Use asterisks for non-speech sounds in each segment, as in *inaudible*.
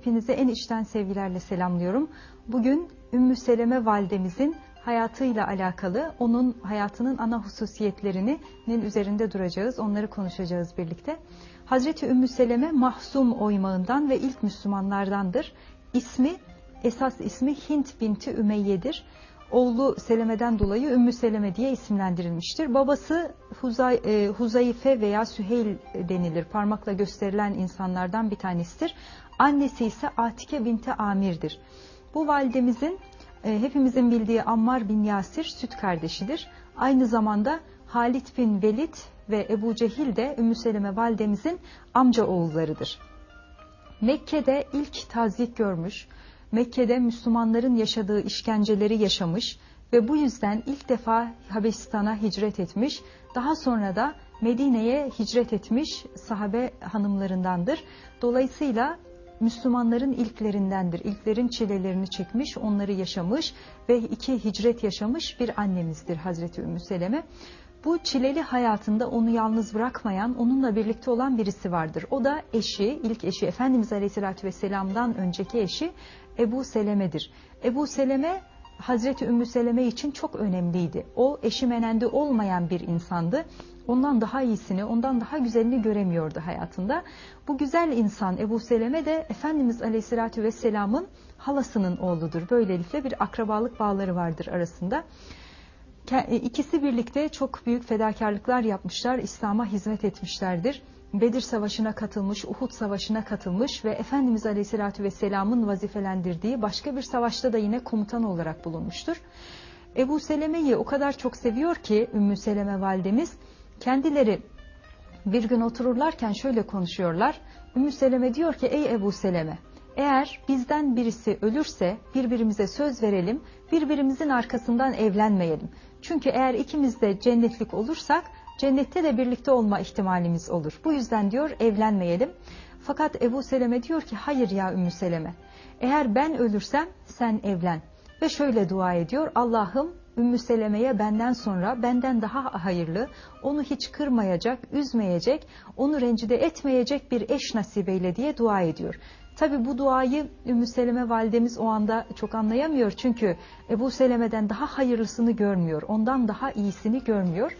Hepinize en içten sevgilerle selamlıyorum. Bugün Ümmü Seleme validemizin hayatıyla alakalı, onun hayatının ana hususiyetlerinin üzerinde duracağız, onları konuşacağız birlikte. Hazreti Ümmü Seleme Mahsum oymağından ve ilk Müslümanlardandır. İsmi, esas ismi Hint binti Ümeyye'dir. Oğlu Seleme'den dolayı Ümmü Seleme diye isimlendirilmiştir. Babası Huzay, e, Huzayfe veya Süheyl denilir. Parmakla gösterilen insanlardan bir tanesidir. Annesi ise Atike binti Amir'dir. Bu validemizin e, hepimizin bildiği Ammar bin Yasir süt kardeşidir. Aynı zamanda Halit bin Velid ve Ebu Cehil de Ümmü Seleme validemizin amca oğullarıdır. Mekke'de ilk tazik görmüş, Mekke'de Müslümanların yaşadığı işkenceleri yaşamış ve bu yüzden ilk defa Habeşistan'a hicret etmiş. Daha sonra da Medine'ye hicret etmiş sahabe hanımlarındandır. Dolayısıyla Müslümanların ilklerindendir. İlklerin çilelerini çekmiş, onları yaşamış ve iki hicret yaşamış bir annemizdir Hazreti Ümmü Seleme. Bu çileli hayatında onu yalnız bırakmayan, onunla birlikte olan birisi vardır. O da eşi, ilk eşi Efendimiz Aleyhisselatü Vesselam'dan önceki eşi Ebu Seleme'dir. Ebu Seleme Hazreti Ümmü Seleme için çok önemliydi. O eşi menende olmayan bir insandı. Ondan daha iyisini, ondan daha güzelini göremiyordu hayatında. Bu güzel insan Ebu Seleme de Efendimiz Aleyhisselatü Vesselam'ın halasının oğludur. Böylelikle bir akrabalık bağları vardır arasında. İkisi birlikte çok büyük fedakarlıklar yapmışlar, İslam'a hizmet etmişlerdir. Bedir Savaşı'na katılmış, Uhud Savaşı'na katılmış ve Efendimiz Aleyhisselatü Vesselam'ın vazifelendirdiği başka bir savaşta da yine komutan olarak bulunmuştur. Ebu Seleme'yi o kadar çok seviyor ki Ümmü Seleme validemiz, kendileri bir gün otururlarken şöyle konuşuyorlar. Ümmü Seleme diyor ki ey Ebu Seleme eğer bizden birisi ölürse birbirimize söz verelim, birbirimizin arkasından evlenmeyelim. Çünkü eğer ikimiz de cennetlik olursak cennette de birlikte olma ihtimalimiz olur. Bu yüzden diyor evlenmeyelim. Fakat Ebu Seleme diyor ki hayır ya Ümmü Seleme eğer ben ölürsem sen evlen. Ve şöyle dua ediyor Allah'ım Ümmü Seleme'ye benden sonra benden daha hayırlı, onu hiç kırmayacak, üzmeyecek, onu rencide etmeyecek bir eş nasibeyle diye dua ediyor. Tabi bu duayı Ümmü Seleme validemiz o anda çok anlayamıyor. Çünkü Ebu Seleme'den daha hayırlısını görmüyor. Ondan daha iyisini görmüyor.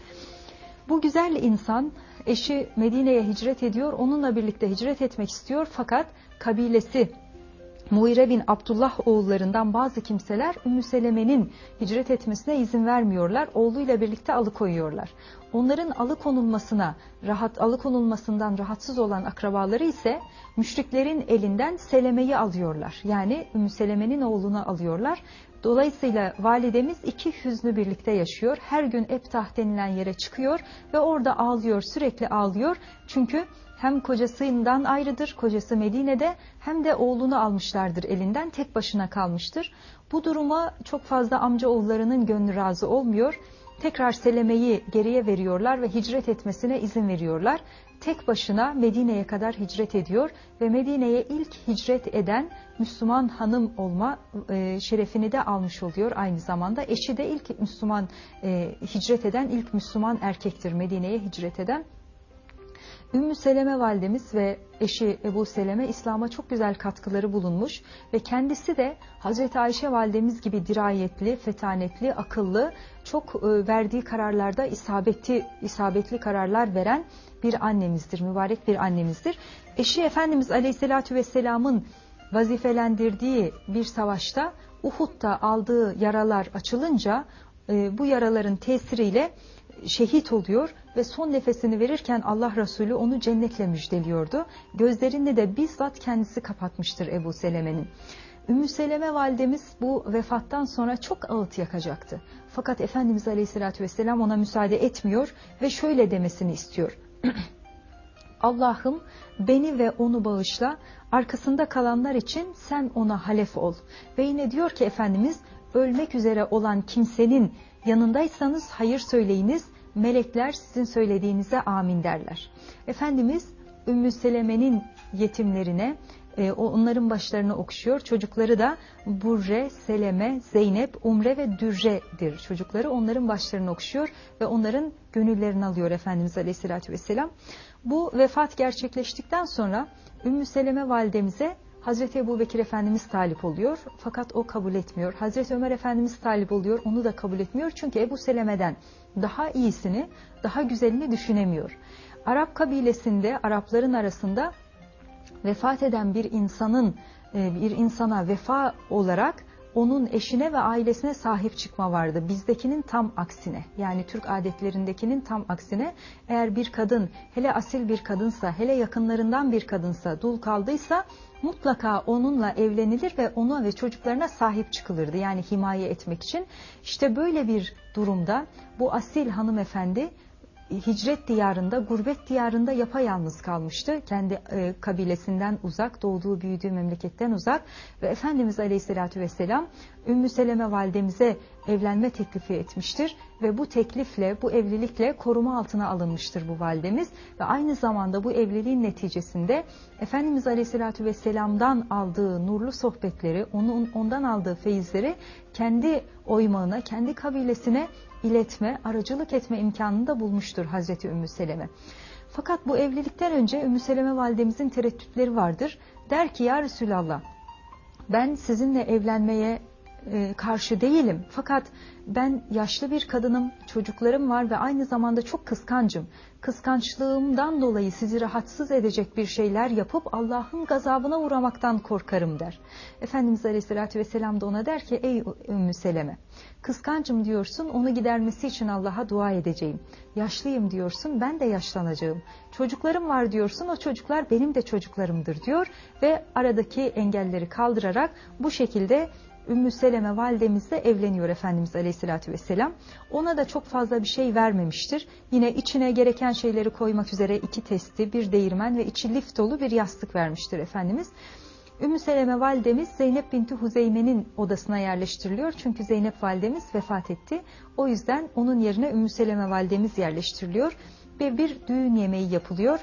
Bu güzel insan eşi Medine'ye hicret ediyor. Onunla birlikte hicret etmek istiyor. Fakat kabilesi Muire bin Abdullah oğullarından bazı kimseler Ümmü Seleme'nin hicret etmesine izin vermiyorlar. Oğluyla birlikte alıkoyuyorlar. Onların alıkonulmasına, rahat alıkonulmasından rahatsız olan akrabaları ise müşriklerin elinden Seleme'yi alıyorlar. Yani Ümmü Seleme'nin oğlunu alıyorlar. Dolayısıyla validemiz iki hüznü birlikte yaşıyor. Her gün Eptah denilen yere çıkıyor ve orada ağlıyor, sürekli ağlıyor. Çünkü hem kocasından ayrıdır, kocası Medine'de hem de oğlunu almışlardır elinden, tek başına kalmıştır. Bu duruma çok fazla amca oğullarının gönlü razı olmuyor. Tekrar Seleme'yi geriye veriyorlar ve hicret etmesine izin veriyorlar. Tek başına Medine'ye kadar hicret ediyor ve Medine'ye ilk hicret eden Müslüman hanım olma e, şerefini de almış oluyor aynı zamanda. Eşi de ilk Müslüman e, hicret eden ilk Müslüman erkektir Medine'ye hicret eden. Ümmü Seleme validemiz ve eşi Ebu Seleme İslam'a çok güzel katkıları bulunmuş ve kendisi de Hazreti Ayşe validemiz gibi dirayetli, fetanetli, akıllı, çok e, verdiği kararlarda isabetli, isabetli kararlar veren bir annemizdir, mübarek bir annemizdir. Eşi Efendimiz Aleyhisselatü Vesselam'ın vazifelendirdiği bir savaşta Uhud'da aldığı yaralar açılınca e, bu yaraların tesiriyle şehit oluyor ve son nefesini verirken Allah Resulü onu cennetle müjdeliyordu. Gözlerini de bizzat kendisi kapatmıştır Ebu Seleme'nin. Ümmü Seleme validemiz bu vefattan sonra çok ağıt yakacaktı. Fakat Efendimiz Aleyhisselatü Vesselam ona müsaade etmiyor ve şöyle demesini istiyor. *clears throat* Allah'ım beni ve onu bağışla, arkasında kalanlar için sen ona halef ol. Ve yine diyor ki Efendimiz, ölmek üzere olan kimsenin yanındaysanız hayır söyleyiniz, melekler sizin söylediğinize amin derler. Efendimiz Ümmü Seleme'nin yetimlerine e, onların başlarına okşuyor. Çocukları da Burre, Seleme, Zeynep, Umre ve Dürre'dir. Çocukları onların başlarına okşuyor ve onların gönüllerini alıyor Efendimiz Aleyhisselatü Vesselam. Bu vefat gerçekleştikten sonra Ümmü Seleme validemize Hazreti Ebu Bekir Efendimiz talip oluyor fakat o kabul etmiyor. Hazreti Ömer Efendimiz talip oluyor onu da kabul etmiyor. Çünkü Ebu Seleme'den daha iyisini, daha güzelini düşünemiyor. Arap kabilesinde, Arapların arasında vefat eden bir insanın e, bir insana vefa olarak onun eşine ve ailesine sahip çıkma vardı. Bizdekinin tam aksine yani Türk adetlerindekinin tam aksine eğer bir kadın hele asil bir kadınsa hele yakınlarından bir kadınsa dul kaldıysa mutlaka onunla evlenilir ve ona ve çocuklarına sahip çıkılırdı. Yani himaye etmek için. İşte böyle bir durumda bu asil hanımefendi hicret diyarında, gurbet diyarında yapayalnız kalmıştı. Kendi e, kabilesinden uzak, doğduğu büyüdüğü memleketten uzak ve Efendimiz Aleyhisselatü Vesselam Ümmü Seleme validemize evlenme teklifi etmiştir ve bu teklifle, bu evlilikle koruma altına alınmıştır bu validemiz ve aynı zamanda bu evliliğin neticesinde Efendimiz Aleyhisselatü Vesselam'dan aldığı nurlu sohbetleri, onun ondan aldığı feyizleri kendi oymağına, kendi kabilesine iletme, aracılık etme imkanını da bulmuştur Hazreti Ümmü Seleme. Fakat bu evlilikten önce Ümmü Seleme validemizin tereddütleri vardır. Der ki ya Resulallah ben sizinle evlenmeye e, karşı değilim. Fakat ben yaşlı bir kadınım, çocuklarım var ve aynı zamanda çok kıskancım. Kıskançlığımdan dolayı sizi rahatsız edecek bir şeyler yapıp Allah'ın gazabına uğramaktan korkarım der. Efendimiz Aleyhisselatü Vesselam da ona der ki ey Ümmü Seleme kıskancım diyorsun onu gidermesi için Allah'a dua edeceğim. Yaşlıyım diyorsun ben de yaşlanacağım. Çocuklarım var diyorsun o çocuklar benim de çocuklarımdır diyor ve aradaki engelleri kaldırarak bu şekilde Ümmü Seleme validemizle evleniyor Efendimiz Aleyhisselatü Vesselam. Ona da çok fazla bir şey vermemiştir. Yine içine gereken şeyleri koymak üzere iki testi, bir değirmen ve içi lif dolu bir yastık vermiştir Efendimiz. Ümmü Seleme validemiz Zeynep binti Huzeyme'nin odasına yerleştiriliyor. Çünkü Zeynep validemiz vefat etti. O yüzden onun yerine Ümmü Seleme validemiz yerleştiriliyor. Ve bir düğün yemeği yapılıyor.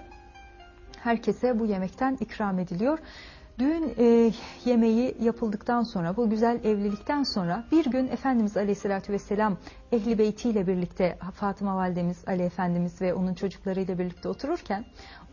Herkese bu yemekten ikram ediliyor. Düğün e, yemeği yapıldıktan sonra, bu güzel evlilikten sonra bir gün Efendimiz Aleyhisselatü Vesselam Ehli Beyti ile birlikte Fatıma Validemiz, Ali Efendimiz ve onun çocuklarıyla birlikte otururken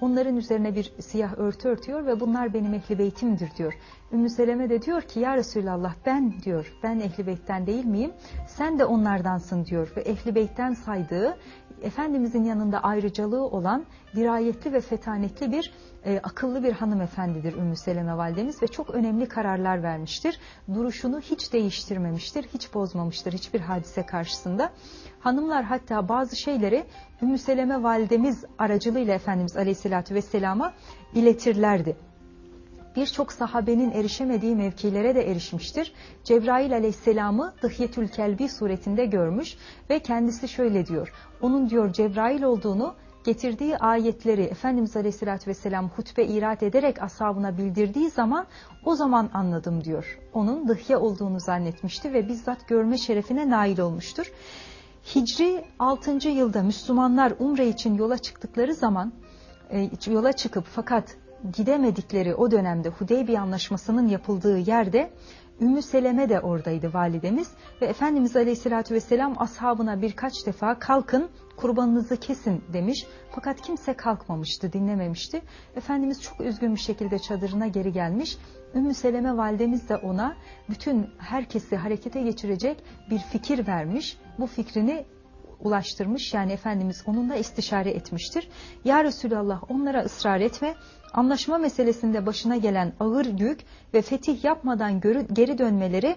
onların üzerine bir siyah örtü örtüyor ve bunlar benim Ehli Beytimdir diyor. Ümmü Seleme de diyor ki ya Resulallah ben diyor, ben Ehli Beyt'ten değil miyim? Sen de onlardansın diyor ve Ehli Beyt'ten saydığı Efendimizin yanında ayrıcalığı olan dirayetli ve fetanetli bir e, akıllı bir hanımefendidir Ümmü Seleme validemiz ve çok önemli kararlar vermiştir. Duruşunu hiç değiştirmemiştir, hiç bozmamıştır hiçbir hadise karşısında. Hanımlar hatta bazı şeyleri Ümmü Seleme validemiz aracılığıyla Efendimiz Aleyhisselatü Vesselam'a iletirlerdi birçok sahabenin erişemediği mevkilere de erişmiştir. Cebrail aleyhisselamı Dıhyetül Kelbi suretinde görmüş ve kendisi şöyle diyor. Onun diyor Cebrail olduğunu getirdiği ayetleri Efendimiz Aleyhisselatü Vesselam hutbe irat ederek ashabına bildirdiği zaman o zaman anladım diyor. Onun dıhye olduğunu zannetmişti ve bizzat görme şerefine nail olmuştur. Hicri 6. yılda Müslümanlar umre için yola çıktıkları zaman e, yola çıkıp fakat gidemedikleri o dönemde Hudeybiye Anlaşması'nın yapıldığı yerde Ümmü Seleme de oradaydı validemiz ve Efendimiz Aleyhisselatü Vesselam ashabına birkaç defa kalkın kurbanınızı kesin demiş fakat kimse kalkmamıştı dinlememişti. Efendimiz çok üzgün bir şekilde çadırına geri gelmiş. Ümmü Seleme validemiz de ona bütün herkesi harekete geçirecek bir fikir vermiş. Bu fikrini ulaştırmış yani Efendimiz onunla istişare etmiştir. Ya Resulallah onlara ısrar etme anlaşma meselesinde başına gelen ağır yük ve fetih yapmadan geri dönmeleri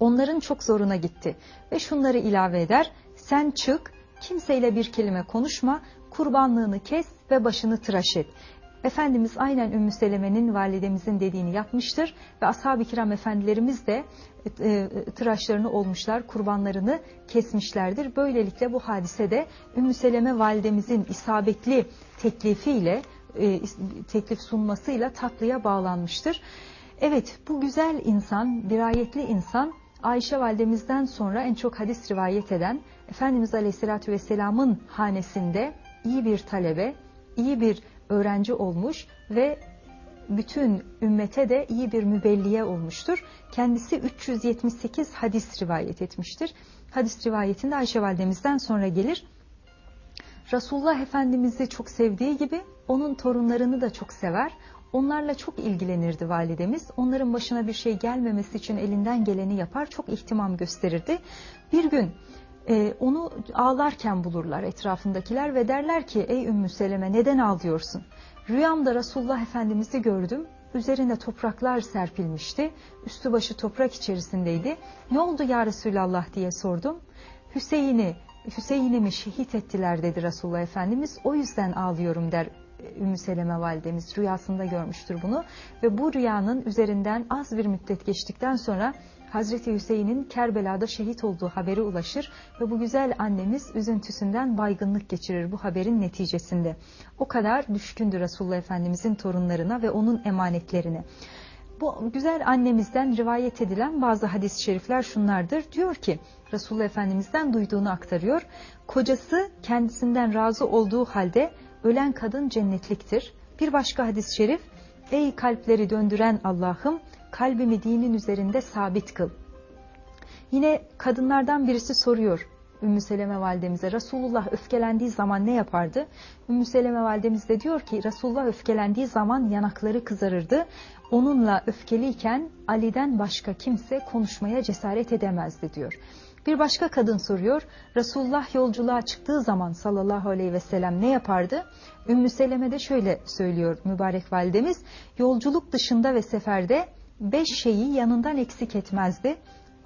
onların çok zoruna gitti. Ve şunları ilave eder, sen çık, kimseyle bir kelime konuşma, kurbanlığını kes ve başını tıraş et. Efendimiz aynen Ümmü Seleme'nin validemizin dediğini yapmıştır ve ashab-ı kiram efendilerimiz de e, e, tıraşlarını olmuşlar, kurbanlarını kesmişlerdir. Böylelikle bu hadise de Ümmü Seleme validemizin isabetli teklifiyle e, teklif sunmasıyla tatlıya bağlanmıştır. Evet bu güzel insan, dirayetli insan Ayşe validemizden sonra en çok hadis rivayet eden Efendimiz Aleyhisselatü Vesselam'ın hanesinde iyi bir talebe, iyi bir öğrenci olmuş ve bütün ümmete de iyi bir mübelliye olmuştur. Kendisi 378 hadis rivayet etmiştir. Hadis rivayetinde Ayşe validemizden sonra gelir. Resulullah Efendimiz'i çok sevdiği gibi onun torunlarını da çok sever. Onlarla çok ilgilenirdi validemiz. Onların başına bir şey gelmemesi için elinden geleni yapar, çok ihtimam gösterirdi. Bir gün e, onu ağlarken bulurlar etrafındakiler ve derler ki ey Ümmü Seleme neden ağlıyorsun? Rüyamda Resulullah Efendimiz'i gördüm. Üzerine topraklar serpilmişti. Üstü başı toprak içerisindeydi. Ne oldu ya Resulallah diye sordum. Hüseyin'i Hüseyin'imi şehit ettiler dedi Resulullah Efendimiz. O yüzden ağlıyorum der Ümmü Seleme validemiz rüyasında görmüştür bunu ve bu rüyanın üzerinden az bir müddet geçtikten sonra Hazreti Hüseyin'in Kerbela'da şehit olduğu haberi ulaşır ve bu güzel annemiz üzüntüsünden baygınlık geçirir bu haberin neticesinde. O kadar düşkündür Resulullah Efendimizin torunlarına ve onun emanetlerine. Bu güzel annemizden rivayet edilen bazı hadis-i şerifler şunlardır. Diyor ki Resulullah Efendimiz'den duyduğunu aktarıyor. Kocası kendisinden razı olduğu halde ölen kadın cennetliktir. Bir başka hadis-i şerif, ey kalpleri döndüren Allah'ım kalbimi dinin üzerinde sabit kıl. Yine kadınlardan birisi soruyor Ümmü Seleme validemize Resulullah öfkelendiği zaman ne yapardı? Ümmü Seleme validemiz de diyor ki Resulullah öfkelendiği zaman yanakları kızarırdı. Onunla öfkeliyken Ali'den başka kimse konuşmaya cesaret edemezdi diyor. Bir başka kadın soruyor. Resulullah yolculuğa çıktığı zaman sallallahu aleyhi ve sellem ne yapardı? Ümmü Seleme de şöyle söylüyor mübarek validemiz. Yolculuk dışında ve seferde beş şeyi yanından eksik etmezdi.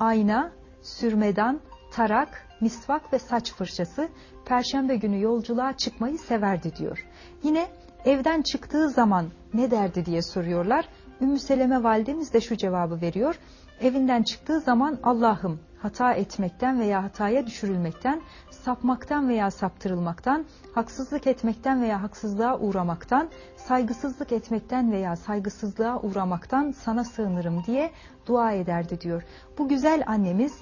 Ayna, sürmedan, tarak, misvak ve saç fırçası perşembe günü yolculuğa çıkmayı severdi diyor. Yine evden çıktığı zaman ne derdi diye soruyorlar. Ümmü Seleme validemiz de şu cevabı veriyor. Evinden çıktığı zaman Allah'ım hata etmekten veya hataya düşürülmekten, sapmaktan veya saptırılmaktan, haksızlık etmekten veya haksızlığa uğramaktan, saygısızlık etmekten veya saygısızlığa uğramaktan sana sığınırım diye dua ederdi diyor. Bu güzel annemiz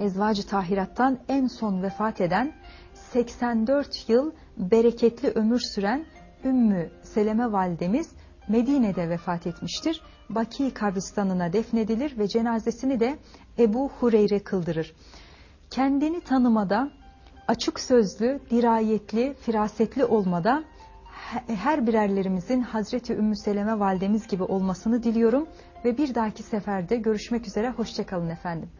Ezvacı Tahirat'tan en son vefat eden 84 yıl bereketli ömür süren Ümmü Seleme validemiz Medine'de vefat etmiştir. Baki kabristanına defnedilir ve cenazesini de Ebu Hureyre kıldırır. Kendini tanımada, açık sözlü, dirayetli, firasetli olmada her birerlerimizin Hazreti Ümmü Seleme validemiz gibi olmasını diliyorum ve bir dahaki seferde görüşmek üzere hoşçakalın efendim.